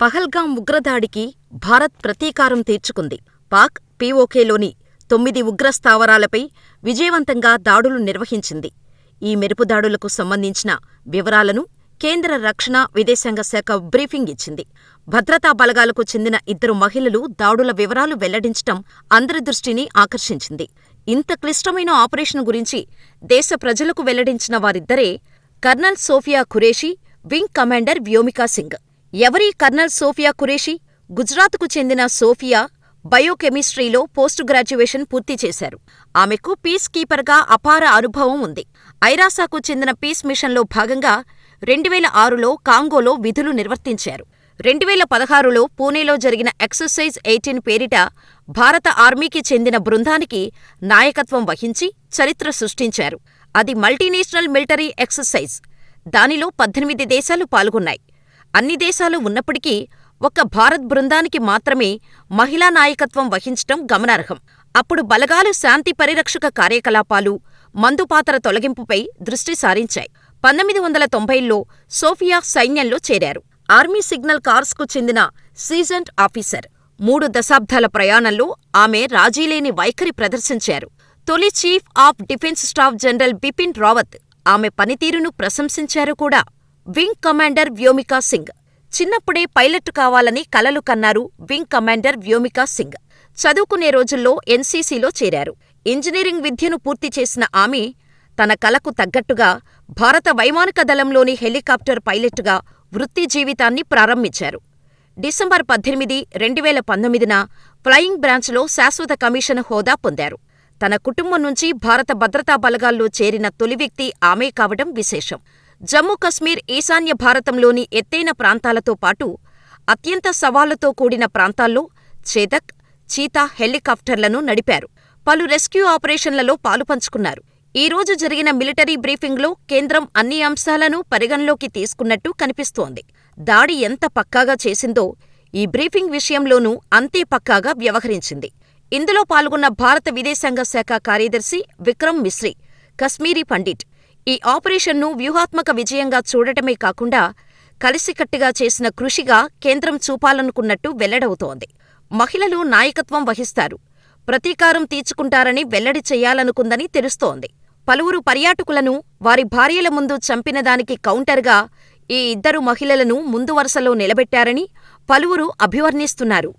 పహల్గాం ఉగ్రదాడికి భారత్ ప్రతీకారం తీర్చుకుంది. పాక్, పీఓకేలోని తొమ్మిది ఉగ్రస్థావరాలపై విజయవంతంగా దాడులు నిర్వహించింది. ఈ మెరుపుదాడులకు సంబంధించిన వివరాలను కేంద్ర రక్షణ, విదేశాంగ శాఖ బ్రీఫింగ్ ఇచ్చింది. భద్రతా బలగాలకు చెందిన ఇద్దరు మహిళలు దాడుల వివరాలు వెల్లడించటం అందరి దృష్టిని ఆకర్షించింది. ఇంత క్లిష్టమైన ఆపరేషన్ గురించి దేశ ప్రజలకు వెల్లడించిన వారిద్దరే colonel Sofia Qureshi, wing commander Vyomika Singh. Every colonel Sophia Qureshi? గుజరాత్కు చెందిన సోఫియా బయోకెమిస్ట్రీలో పోస్ట్ గ్రాడ్యుయేషన్ పూర్తి చేశారు. ఆమెకు పీస్ కీపర్గా అపార అనుభవం ఉంది. ఐరాసకు చెందిన పీస్ మిషన్లో భాగంగా రెండువేల ఆరులో కాంగోలో విధులు నిర్వర్తించారు. రెండువేల పదహారులో పూణేలో జరిగిన ఎక్సర్సైజ్ ఎయిటీన్ పేరిట భారత ఆర్మీకి చెందిన బృందానికి నాయకత్వం వహించి చరిత్ర సృష్టించారు. అది మల్టీనేషనల్ మిలిటరీ ఎక్సర్సైజ్. దానిలో పద్దెనిమిది దేశాలు పాల్గొన్నాయి. అన్ని దేశాలు ఉన్నప్పటికీ ఒక్క భారత్ బృందానికి మాత్రమే మహిళా నాయకత్వం వహించటం గమనార్హం. అప్పుడు బలగాలు శాంతి పరిరక్షక కార్యకలాపాలు, మందుపాతర తొలగింపుపై దృష్టి సారించాయి. పంతొమ్మిది వందల తొంభైల్లో సోఫియా సైన్యంలో చేరారు. ఆర్మీ సిగ్నల్ కార్ప్స్కు చెందిన సీజెంట్ ఆఫీసర్. మూడు దశాబ్దాల ప్రయాణంలో ఆమె రాజీలేని వైఖరి ప్రదర్శించారు. తొలి chief of defence staff general Bipin Rawat ఆమె పనితీరును ప్రశంసించారు కూడా. Wing commander Vyomika Singh. చిన్నప్పుడే పైలట్ కావాలని కలలు కన్నారు వింగ్ కమాండర్ వ్యోమికా సింగ్. చదువుకునే రోజుల్లో ఎన్సీసీలో చేరారు. ఇంజనీరింగ్ విద్యను పూర్తి చేసిన ఆమె తన కలకు తగ్గట్టుగా భారత వైమానిక దళంలోని హెలికాప్టర్ పైలట్గా వృత్తి జీవితాన్ని ప్రారంభించారు. డిసెంబర్ పద్దెనిమిది, రెండువేల పంతొమ్మిదిన ఫ్లయింగ్ బ్రాంచ్లో శాశ్వత కమిషన్ హోదా పొందారు. తన కుటుంబం నుంచి భారత భద్రతా బలగాల్లో చేరిన తొలి వ్యక్తి ఆమే కావడం విశేషం. జమ్మూ కశ్మీర్ ఈశాన్య భారతంలోని ఎత్తైన ప్రాంతాలతో పాటు అత్యంత సవాళ్ళతో కూడిన ప్రాంతాల్లో చేతక్, చీతా హెలికాప్టర్లను నడిపారు. పలు రెస్క్యూ ఆపరేషన్లలో పాలుపంచుకున్నారు. ఈ రోజు జరిగిన మిలిటరీ బ్రీఫింగ్లో కేంద్రం అన్ని అంశాలను పరిగణలోకి తీసుకున్నట్టు కనిపిస్తోంది. దాడి ఎంత పక్కాగా చేసిందో ఈ బ్రీఫింగ్ విషయంలోనూ అంతే పక్కాగా వ్యవహరించింది. ఇందులో పాల్గొన్న భారత విదేశాంగ శాఖ కార్యదర్శి విక్రమ్ మిశ్రీ కశ్మీరీ పండిట్ ఈ ఆపరేషన్ను వ్యూహాత్మక విజయంగా చూడటమే కాకుండా కలిసికట్టుగా చేసిన కృషిగా కేంద్రం చూపాలనుకున్నట్టు వెల్లడవుతోంది. మహిళలు నాయకత్వం వహిస్తారు. ప్రతీకారం తీర్చుకుంటారని వెల్లడి చేయాలనుకుందని తెలుస్తోంది. పలువురు పర్యాటకులను వారి భార్యల ముందు చంపినదానికి కౌంటర్గా ఈ ఇద్దరు మహిళలను ముందువరుసలో నిలబెట్టారని పలువురు అభివర్ణిస్తున్నారు.